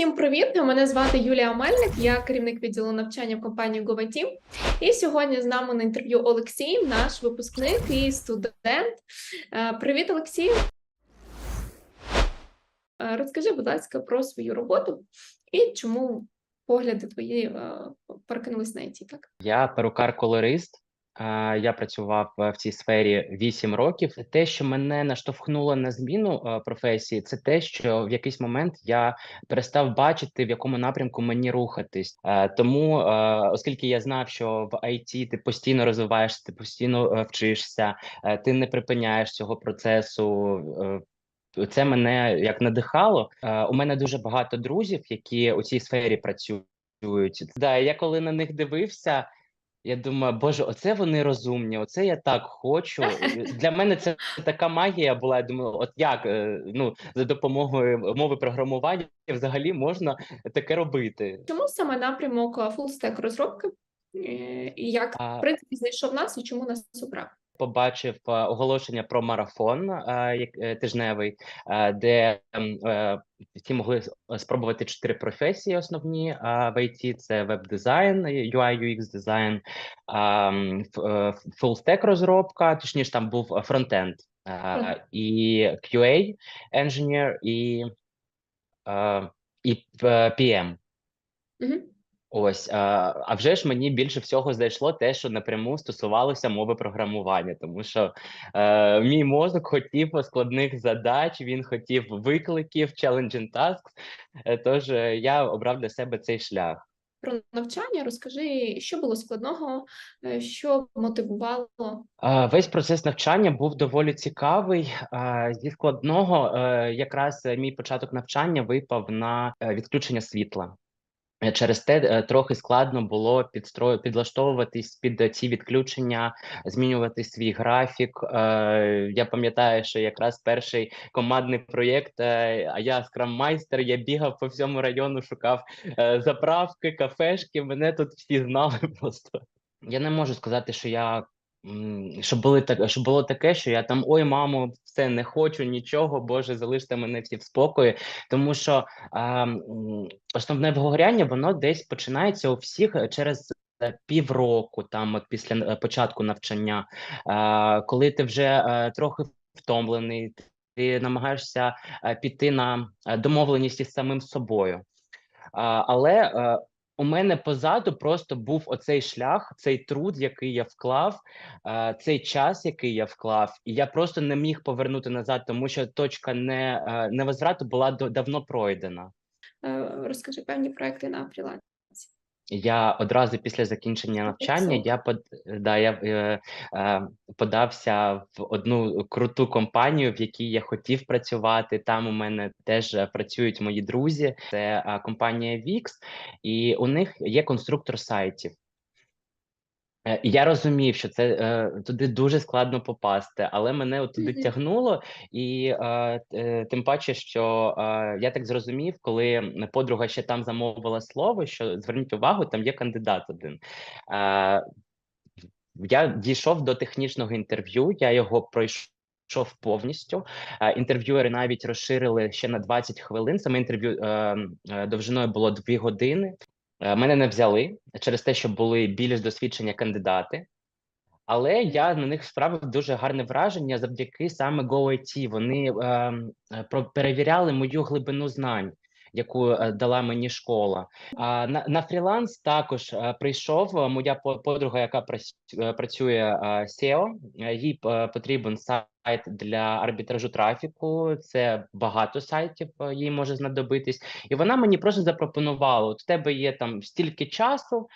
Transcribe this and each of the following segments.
Всім привіт! Мене звати Юлія Мельник, я керівник відділу навчання в компанії GoVTeam. І сьогодні з нами на інтерв'ю Олексій, наш випускник і студент. Е, Привіт, Олексій! Е, Розкажи, будь ласка, про свою роботу і чому погляди твої е, перекинулись на IT, так? Я перукар-колорист. Я працював е, в цій сфері 8 років. Те, що мене наштовхнуло на зміну е, професії, це те, що в якийсь момент я перестав бачити, в якому напрямку мені рухатись. Е, Тому, оскільки я знав, що в IT ти постійно розвиваєшся, ти постійно вчишся, ти не припиняєш цього процесу. Це мене як надихало. У мене дуже багато друзів, які у цій сфері працюють. Да, я коли на них дивився, я думаю, боже, оце вони розумні, оце я так хочу. Для мене це така магія була. Я думаю, от як е, ну за допомогою мови програмування взагалі можна таке робити. Чому саме напрямок фулстек розробки? Е, І як, в принципі, знайшов нас і чому нас обрав? Побачив е, оголошення про марафон е, е, тижневий, де всі могли спробувати чотири професії основні в IT. Це веб-дизайн, UI, UX дизайн, ф- full-stack розробка, точніше, там був фронтенд, і QA engineer, і, і PM. Мгм. Ось, а, а вже ж мені більше всього зайшло те, що напряму стосувалося мови програмування, тому що е, мій мозок хотів складних задач, він хотів викликів, challenging tasks, е, Тож е, я обрав для себе цей шлях. Про навчання розкажи, що було складного, е, що мотивувало. Весь процес навчання був доволі цікавий. Зі складного е, якраз мій початок навчання випав на відключення світла. Через те е, трохи складно було підстро... підлаштовуватись під ці відключення, змінювати свій графік. Е, Я пам'ятаю, що якраз перший командний проєкт, е, а я скрам-майстер, я бігав по всьому району, шукав заправки, кафешки. Мене тут всі знали просто. Я не можу сказати, що я. Щоб були так, щоб було таке, що я там ой, мамо, все не хочу нічого, Боже, залиште мене всі в спокої. Тому що а, основне вигоряння воно десь починається у всіх е, через е, півроку, там от після е, початку навчання, а, коли ти вже е, трохи втомлений, ти намагаєшся е, піти на домовленість із самим собою. А, але е, у мене позаду просто був оцей шлях, цей труд, який я вклав, е, цей час, який я вклав, і я просто не міг повернути назад, тому що точка не, е, невозврату була до- давно пройдена. Е, Розкажи певні проекти на фрілансі. Я одразу після закінчення навчання я под да, я е, е, подався в одну круту компанію, в якій я хотів працювати. Там у мене теж е, працюють мої друзі. Це е, компанія Вікс, і у них є конструктор сайтів. Е, Я розумів, що це е, туди дуже складно попасти, але мене от туди Мгм. тягнуло, і е, е, тим паче, що е, я так зрозумів, коли подруга ще там замовила слово, що зверніть увагу, там є кандидат один. Е, я дійшов до технічного інтерв'ю, я його пройшов повністю. Е, Інтерв'юери навіть розширили ще на 20 хвилин. Саме інтерв'ю е, е, довжиною було 2 години. Е, Мене не взяли через те, що були більш досвідчені кандидати. Але я на них справив дуже гарне враження завдяки саме GoIT. Вони ем, е, перевіряли мою глибину знань, яку е, дала мені школа. А на, на фріланс також е, прийшов е, моя по- подруга, яка працює SEO. Їй потрібен сайт для арбітражу трафіку. Це багато сайтів їй може знадобитись, і вона мені просто запропонувала: в тебе є там стільки часу,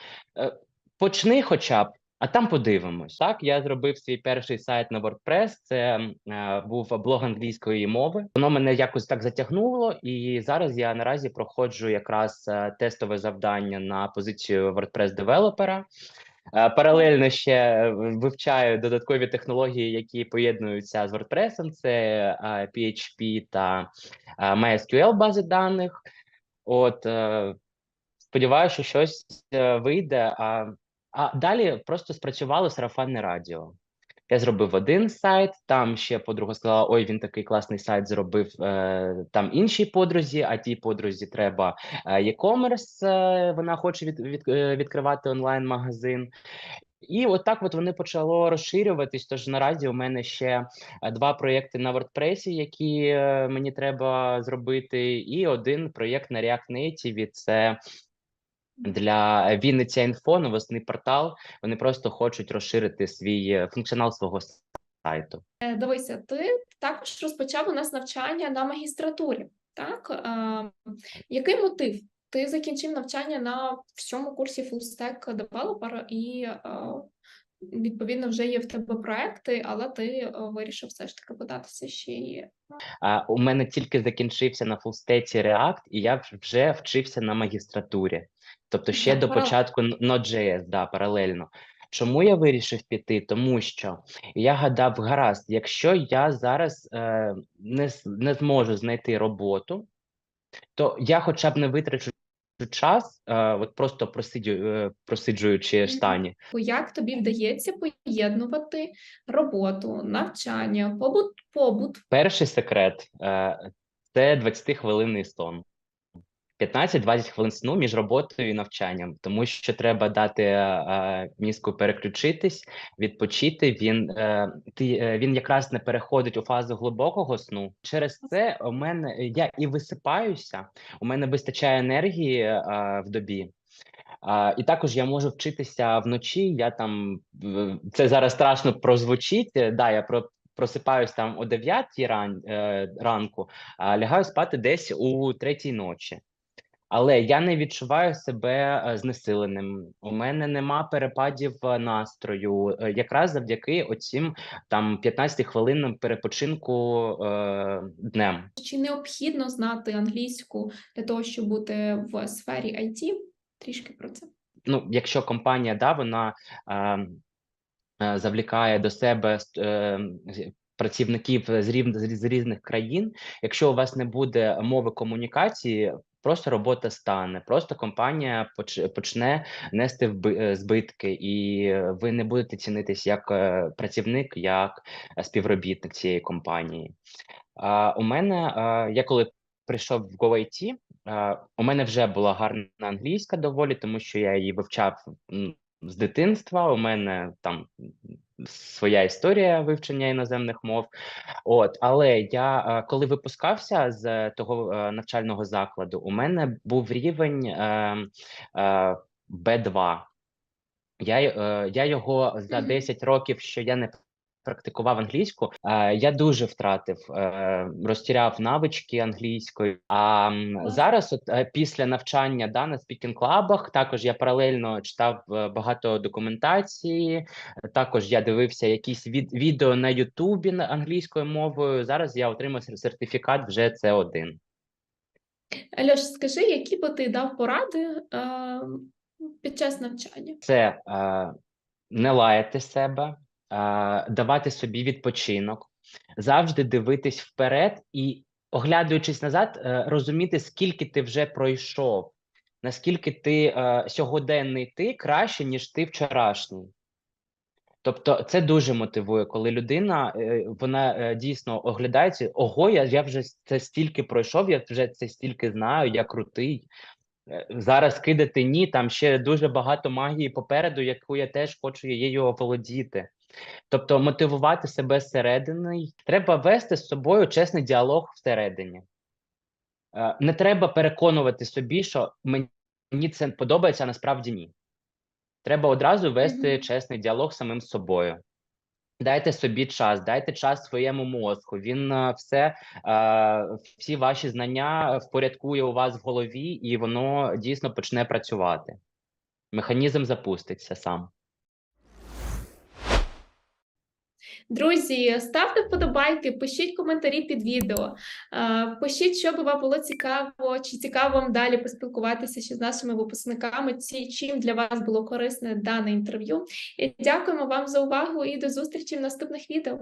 почни, хоча б. А там подивимось. Так, я зробив свій перший сайт на WordPress. Це е, був блог англійської мови. Воно мене якось так затягнуло, і зараз я наразі проходжу якраз е, тестове завдання на позицію WordPress девелопера. Е, Паралельно ще е, вивчаю додаткові технології, які поєднуються з WordPress. Це е, PHP та е, MySQL бази даних. От е, сподіваюся, що щось е, вийде. А, а далі просто спрацювало сарафанне радіо. Я зробив один сайт, там ще подруга сказала: ой, він такий класний сайт зробив е, там іншій подрузі, а тій подрузі треба е, e-commerce, е, вона хоче від, від, е, відкривати онлайн-магазин. І от от вони почало розширюватись. Тож наразі у мене ще е, два проєкти на WordPress, які мені треба зробити, і один проєкт на React Native. Це для Вінниця Інфо, новосний портал. Вони просто хочуть розширити свій е, функціонал свого сайту. Е, Дивися, ти також розпочав у нас навчання на магістратурі. Так? Е, Який мотив? Ти закінчив навчання на всьому курсі Full Stack Developer і е, відповідно вже є в тебе проекти, але ти вирішив все ж таки податися ще й А у мене тільки закінчився на фулстеці React, і я вже вчився на магістратурі. Тобто ще Так, до початку Node.js, да, паралельно. Чому я вирішив піти? Тому що я гадав, гаразд, якщо я зараз е, не, не зможу знайти роботу, то я хоча б не витрачу час, е, от просто просидю, е, просиджуючи штані. як тобі вдається поєднувати роботу, навчання, побут, побут. Перший секрет е, це 20-хвилинний сон. 15-20 хвилин сну між роботою і навчанням, тому що треба дати е, мізку переключитись, відпочити. Він, е, ти, е, він якраз не переходить у фазу глибокого сну. Через це у мене я і висипаюся, у мене вистачає енергії е, в добі. А, і також я можу вчитися вночі. Я там це зараз страшно прозвучить. е, Да, я про просипаюсь там о 9 ран, е, ранку, а лягаю спати десь у 3 ночі. Але я не відчуваю себе е, знесиленим. У мене нема перепадів е, настрою, е, якраз завдяки оцім там 15 хвилинам перепочинку е, днем. Чи необхідно знати англійську для того, щоб бути в сфері IT? Трішки про це. ну, якщо компанія да, вона е, е, завлікає до себе е, працівників з з з різних країн, якщо у вас не буде мови комунікації, просто робота стане, просто компанія поч- почне нести е, збитки, і ви не будете цінитись як е, працівник, як е, співробітник цієї компанії. А, у мене я коли прийшов в GoIT, у мене вже була гарна англійська доволі, тому що я її вивчав з дитинства. У мене там своя історія вивчення іноземних мов. От, але я коли випускався з того е, навчального закладу, у мене був рівень е, е, B2. Я, е, я його за 10 років, що я не практикував англійську, е, я дуже втратив, е, розтіряв навички англійської. А зараз, от е, після навчання да, на спікінг клабах, також я паралельно читав багато документації. Також я дивився якісь від, відео на Ютубі англійською мовою. Зараз я отримав сертифікат вже С1. Альош, скажи, які би ти дав поради е, під час навчання? це е, не лаяти себе, давати собі відпочинок, завжди дивитись вперед і, оглядуючись назад, е, розуміти, скільки ти вже пройшов, наскільки ти е, сьогоденний ти краще, ніж ти вчорашній. Тобто це дуже мотивує, коли людина е, вона дійсно оглядається. Ого, я, я вже це стільки пройшов, я вже це стільки знаю, я крутий. Зараз кидати ні, там ще дуже багато магії попереду, яку я теж хочу її оволодіти. Тобто мотивувати себе зсередини, треба вести з собою чесний діалог всередині. Е, Не треба переконувати собі, що мені це подобається, а насправді ні. Треба одразу вести Мгм. чесний діалог з самим собою. Дайте собі час, дайте час своєму мозку. Він е, все, е, всі ваші знання впорядкує у вас в голові, і воно дійсно почне працювати. Механізм запуститься сам. Друзі, ставте вподобайки, пишіть коментарі під відео, е, пишіть, що би вам було цікаво, чи цікаво вам далі поспілкуватися ще з нашими випускниками, чим для вас було корисне дане інтерв'ю. Дякуємо вам за увагу і до зустрічі в наступних відео.